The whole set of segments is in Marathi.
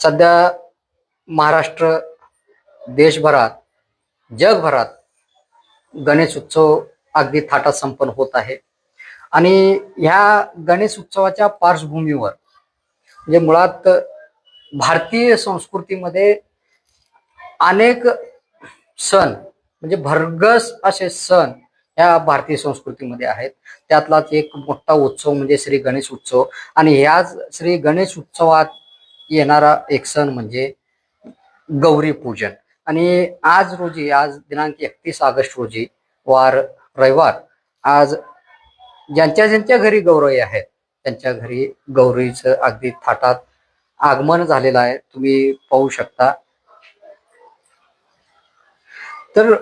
सध्या महाराष्ट्र देशभरात जगभरात गणेश उत्सव अगदी थाटात संपन्न होत आहे. आणि ह्या गणेश उत्सवाच्या पार्श्वभूमीवर म्हणजे मुळात भारतीय संस्कृतीमध्ये अनेक सण म्हणजे भरगस असे सण या भारतीय संस्कृतीमध्ये आहेत. त्यातलाच एक मोठा उत्सव म्हणजे श्री गणेश उत्सव. आणि ह्याच श्री गणेश उत्सवात येणारा एक सण म्हणजे गौरी पूजन. आणि आज रोजी आज दिनांक एकतीस ऑगस्ट रोजी वार रविवार आज ज्यांच्या ज्यांच्या घरी गौरवी आहेत त्यांच्या घरी गौरीचं अगदी थाटात आगमन झालेलं आहे तुम्ही पाहू शकता. तर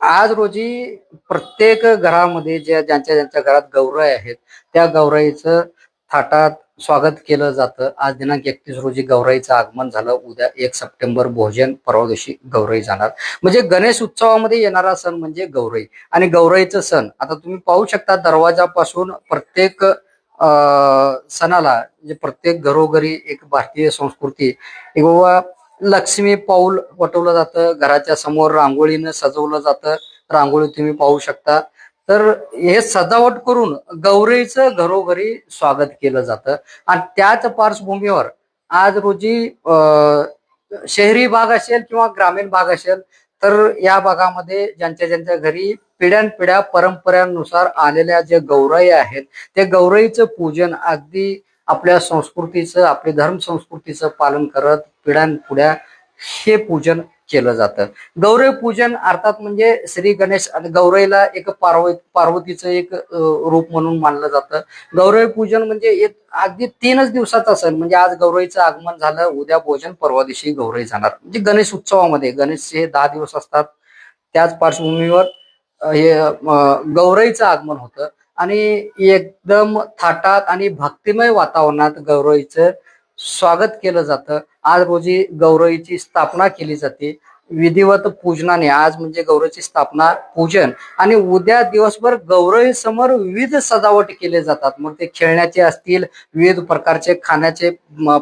आज रोजी प्रत्येक घरामध्ये ज्या ज्यांच्या ज्यांच्या घरात गौराई आहेत त्या गौराईचं थाटात स्वागत केलं जातं. आज दिनांक एकतीस रोजी गौराईचं आगमन झालं. उद्या एक सप्टेंबर भोजन परवा दिवशी गौराई जाणार. म्हणजे गणेश उत्सवामध्ये येणारा सण म्हणजे गौराई. आणि गौराईचं सण आता तुम्ही पाहू शकता दरवाजापासून प्रत्येक सणाला म्हणजे प्रत्येक घरोघरी एक भारतीय संस्कृती. एक बाबा लक्ष्मी पाऊल वटवलं जातं. घराच्या समोर रांगोळीनं सजवलं जातं. रांगोळी तुम्ही पाहू शकता. तर हे सजावट करून गौरीचं घरोघरी स्वागत केलं जातं. आणि त्याच पार्श्वभूमीवर आज रोजी शहरी भाग असेल किंवा ग्रामीण भाग असेल तर या भागामध्ये ज्यांच्या ज्यांच्या घरी पिढ्यानपिढ्या परंपरांनुसार आलेल्या ज्या गौराई आहेत ते गौराईचं पूजन अगदी आपल्या संस्कृतीचं आपल्या धर्म संस्कृतीचं पालन करत पिढ्यानपुढ्या हे पूजन केलं जातं. गौरव पूजन अर्थात म्हणजे श्री गणेश आणि गौरईला एक पार्वती पार्वतीचं एक रूप म्हणून मानलं जातं. गौरव पूजन म्हणजे एक अगदी तीनच दिवसाचा सण म्हणजे आज गौरईचं आगमन झालं उद्या भोजन परवा दिवशी गौरई जाणार. म्हणजे गणेश उत्सवामध्ये गणेश हे दहा दिवस असतात. त्याच पार्श्वभूमीवर हे गौरईचं आगमन होतं. आणि एकदम थाटात आणि भक्तिमय वातावरणात गौरईचं स्वागत केलं जातं. आज रोजी गौरईची स्थापना केली जाते. विधिवत पूजनाने आज म्हणजे गौरईची स्थापना पूजन आणि उद्या दिवसभर गौरई समोर विविध सजावट केले जातात. मग ते खेळण्याचे असतील विविध प्रकारचे खाण्याचे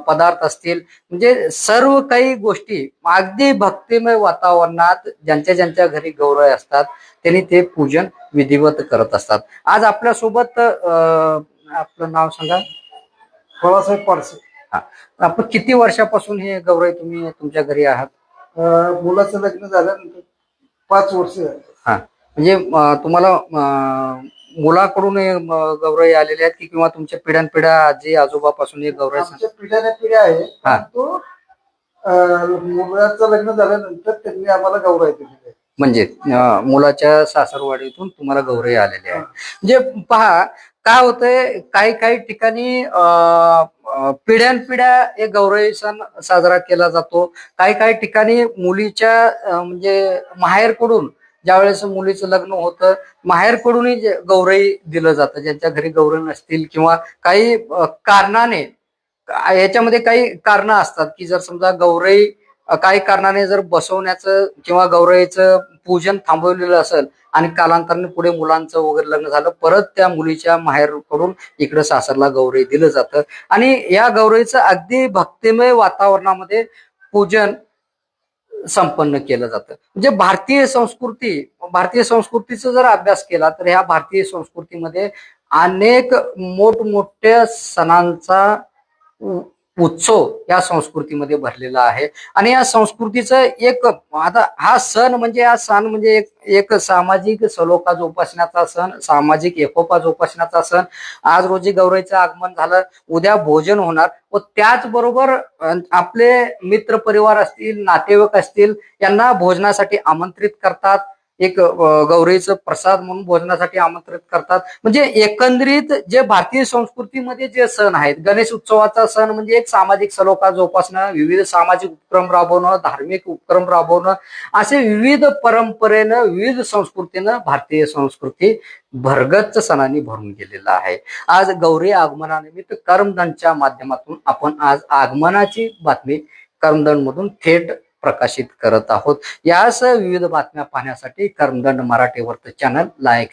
पदार्थ असतील. म्हणजे सर्व काही गोष्टी अगदी भक्तिमय वातावरणात ज्यांच्या ज्यांच्या घरी गौरई असतात त्यांनी ते पूजन विधिवत करत असतात. आज आपल्यासोबत आपलं नाव सांगा. बाळासाहेब पारसे. आपण किती वर्षापासून हे गौरई तुम्ही तुमच्या घरी आहात? अं, मुलाचं लग्न झाल्यानंतर पाच वर्ष झाली. हा. म्हणजे अं, तुम्हाला अं, मुलाकडून हे, गौरई आलेले आहेत की किंवा तुमच्या पिढ्यानपिढ्या आजी आजोबापासून हे गौरई आमच्या पिढ्या आहे. हा. तो अं, मुलाचं लग्न झाल्यानंतर त्यांनी आम्हाला गौरव दिलेली आहे म्हणजे अं, मुलाच्या सासरवाडीतून तुम्हाला गौरई आलेले आहे म्हणजे पहा काय होतंय काही काही ठिकाणी अं, पिढ्यानपिढ्या हे गौरवी सण साजरा केला जातो. काही काही ठिकाणी मुलीच्या म्हणजे माहेरकडून ज्यावेळेस मुलीचं लग्न होतं माहेरकडूनही गौरवी गौरई दिलं जातं. ज्यांच्या घरी गौरई नसतील किंवा काही कारणाने याच्यामध्ये काही कारणं असतात की जर समजा गौरई काही कारणाने जर बसवण्याचं किंवा गौरवीचं पूजन थांबवलेलं असेल आणि कालांतराने पुढे मुलांचं वगैरे लग्न झालं परत त्या मुलीच्या माहेरकडून इकडं सासरला गौरव दिलं जातं. आणि या गौरवीचं अगदी भक्तिमय वातावरणामध्ये पूजन संपन्न केलं जातं. म्हणजे भारतीय संस्कृती भारतीय संस्कृतीचा जर अभ्यास केला तर ह्या भारतीय संस्कृतीमध्ये अनेक मोठमोठ्या सणांचा उत्सव या संस्कृतीमध्ये भरलेला आहे. आणि या संस्कृतीचं एक आता हा सण म्हणजे हा सण म्हणजे एक एक सामाजिक सलोखा जोपासण्याचा सण सामाजिक एकोपा जोपासण्याचा सण. आज रोजी गौरवीचं आगमन झालं उद्या भोजन होणार व त्याचबरोबर आपले मित्र परिवार असतील नातेवाईक असतील यांना भोजनासाठी आमंत्रित करतात. एक गौरीचं प्रसाद म्हणून भोजनासाठी आमंत्रित करतात. म्हणजे एकंदरीत जे भारतीय संस्कृतीमध्ये जे सण आहेत गणेश उत्सवाचा सण म्हणजे एक सामाजिक सलोखा जोपासणं विविध सामाजिक उपक्रम राबवणं धार्मिक उपक्रम राबवणं असे विविध परंपरेनं विविध संस्कृतीनं भारतीय संस्कृती भरगच्च सणांनी भरून गेलेला आहे. आज गौरी आगमनानिमित्त कर्मदंडच्या माध्यमातून आपण आज आगमनाची बातमी कर्मदंड मधून थेट प्रकाशित करत आहोत. यासह विविध बातम्या पाहण्यासाठी कर्मदंड मराठी वर्त चॅनल लाईक